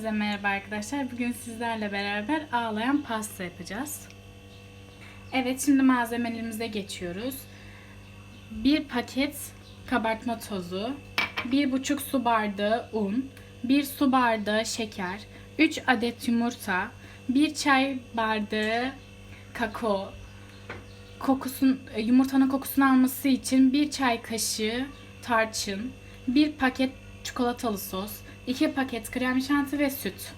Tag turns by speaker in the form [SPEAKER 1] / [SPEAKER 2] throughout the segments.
[SPEAKER 1] Herkese merhaba arkadaşlar. Bugün sizlerle beraber ağlayan pasta yapacağız. Evet şimdi malzemelerimize geçiyoruz. Bir paket kabartma tozu, bir buçuk su bardağı un, bir su bardağı şeker, 3 adet yumurta, bir çay bardağı kakao, kokusun, yumurtanın kokusunu alması için bir çay kaşığı tarçın, bir paket çikolatalı sos, 2 paket krem şanti ve süt.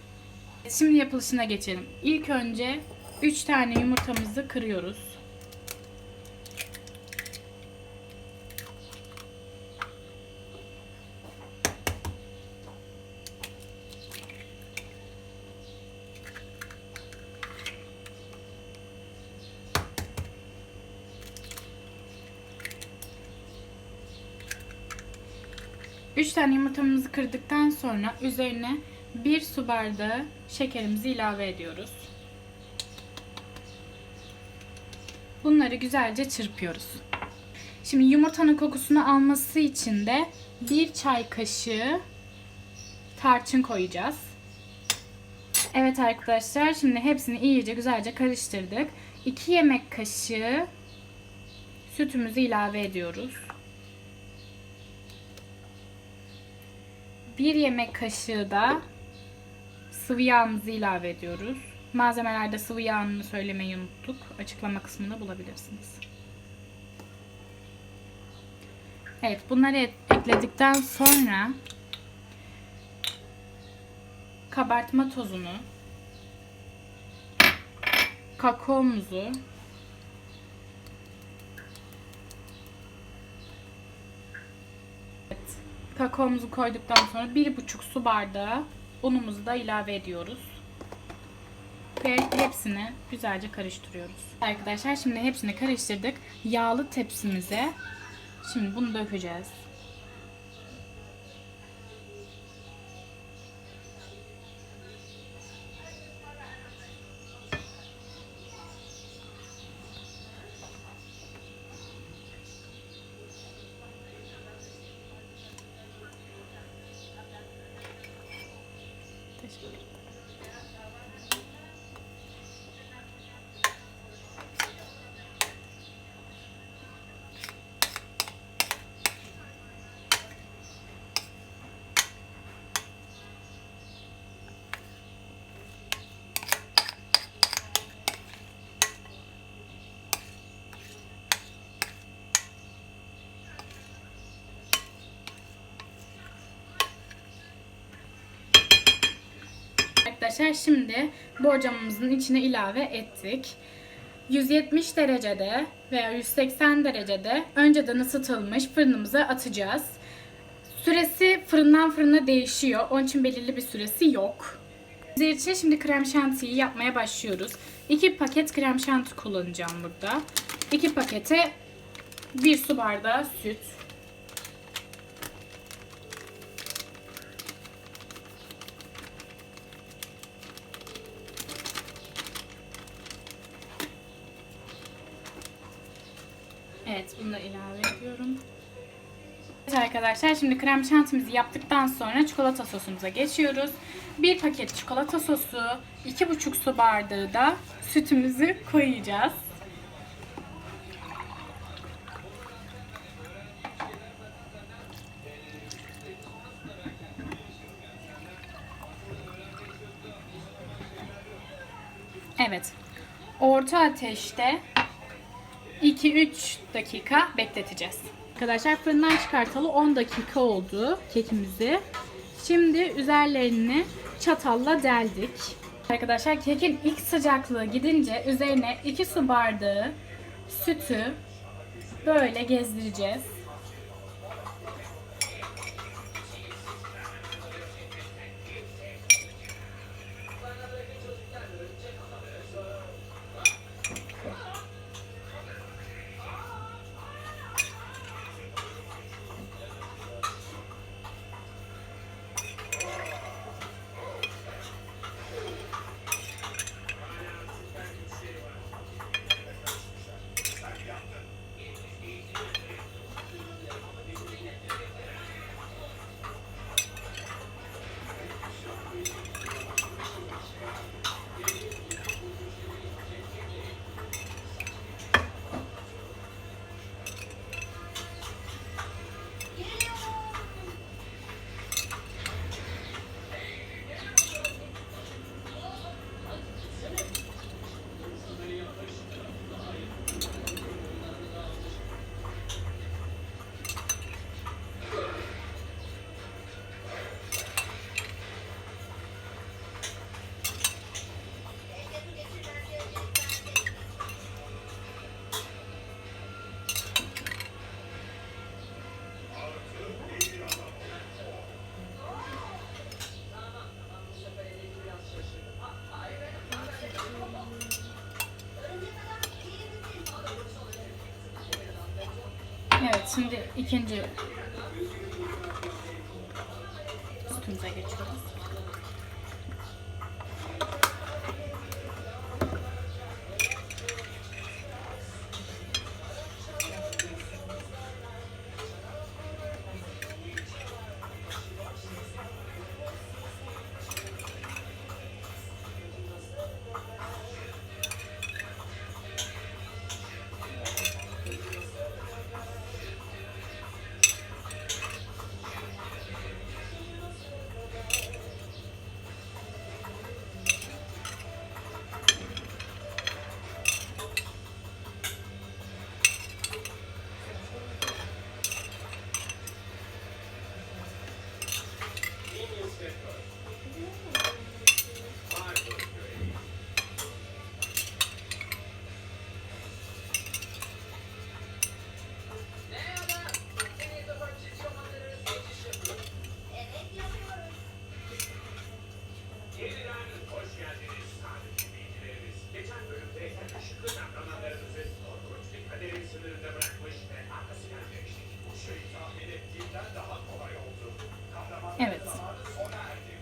[SPEAKER 1] Şimdi yapılışına geçelim. İlk önce 3 tane yumurtamızı kırıyoruz. Üç tane yumurtamızı kırdıktan sonra üzerine bir su bardağı şekerimizi ilave ediyoruz. Bunları güzelce çırpıyoruz. Şimdi yumurtanın kokusunu alması için de bir çay kaşığı tarçın koyacağız. Evet arkadaşlar şimdi hepsini iyice güzelce karıştırdık. 2 yemek kaşığı sütümüzü ilave ediyoruz. 1 yemek kaşığı da sıvı yağımızı ilave ediyoruz. Malzemelerde sıvı yağını söylemeyi unuttuk. Açıklama kısmında bulabilirsiniz. Evet bunları ekledikten sonra kabartma tozunu kakaomuzu Evet, kakaomuzu koyduktan sonra bir buçuk su bardağı unumuzu da ilave ediyoruz. Ve hepsini güzelce karıştırıyoruz. Arkadaşlar şimdi hepsini karıştırdık. Yağlı tepsimize şimdi bunu dökeceğiz. Arkadaşlar şimdi borcamımızın içine ilave ettik. 170 derecede veya 180 derecede önceden ısıtılmış fırınımıza atacağız. Süresi fırından fırına değişiyor. Onun için belirli bir süresi yok. Bizler için şimdi krem şantiyi yapmaya başlıyoruz. 2 paket krem şanti kullanacağım burada. 2 pakete 1 su bardağı süt. Evet bunu da ilave ediyorum. Evet arkadaşlar şimdi krem şantimizi yaptıktan sonra çikolata sosumuza geçiyoruz. Bir paket çikolata sosu, 2,5 su bardağı da sütümüzü koyacağız. Evet. Orta ateşte 2-3 dakika bekleteceğiz. Arkadaşlar fırından çıkartalı 10 dakika oldu kekimizi. Şimdi üzerlerini çatalla deldik. Arkadaşlar kekin ilk sıcaklığı gidince üzerine 2 su bardağı sütü böyle gezdireceğiz. Şimdi ikinci sütümüze geçiyoruz.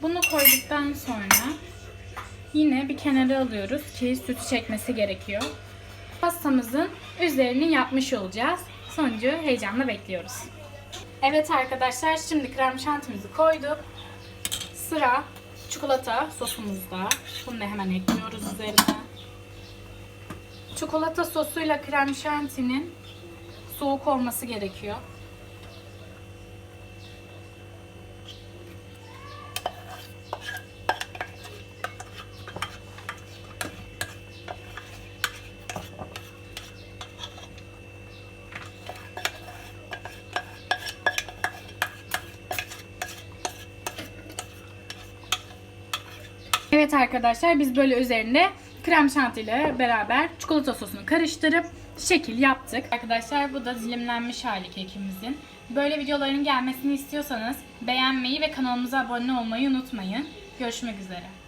[SPEAKER 1] Bunu koyduktan sonra yine bir kenara alıyoruz ki sütü çekmesi gerekiyor. Pastamızın üzerini yapmış olacağız. Sonucu heyecanla bekliyoruz. Evet arkadaşlar şimdi krem şantimizi koyduk. Sıra çikolata sosumuzda. Bunu da hemen ekliyoruz üzerine. Çikolata sosuyla krem şantinin soğuk olması gerekiyor. Evet arkadaşlar biz böyle üzerinde krem şanti ile beraber çikolata sosunu karıştırıp şekil yaptık. Arkadaşlar bu da dilimlenmiş hali kekimizin. Böyle videoların gelmesini istiyorsanız beğenmeyi ve kanalımıza abone olmayı unutmayın. Görüşmek üzere.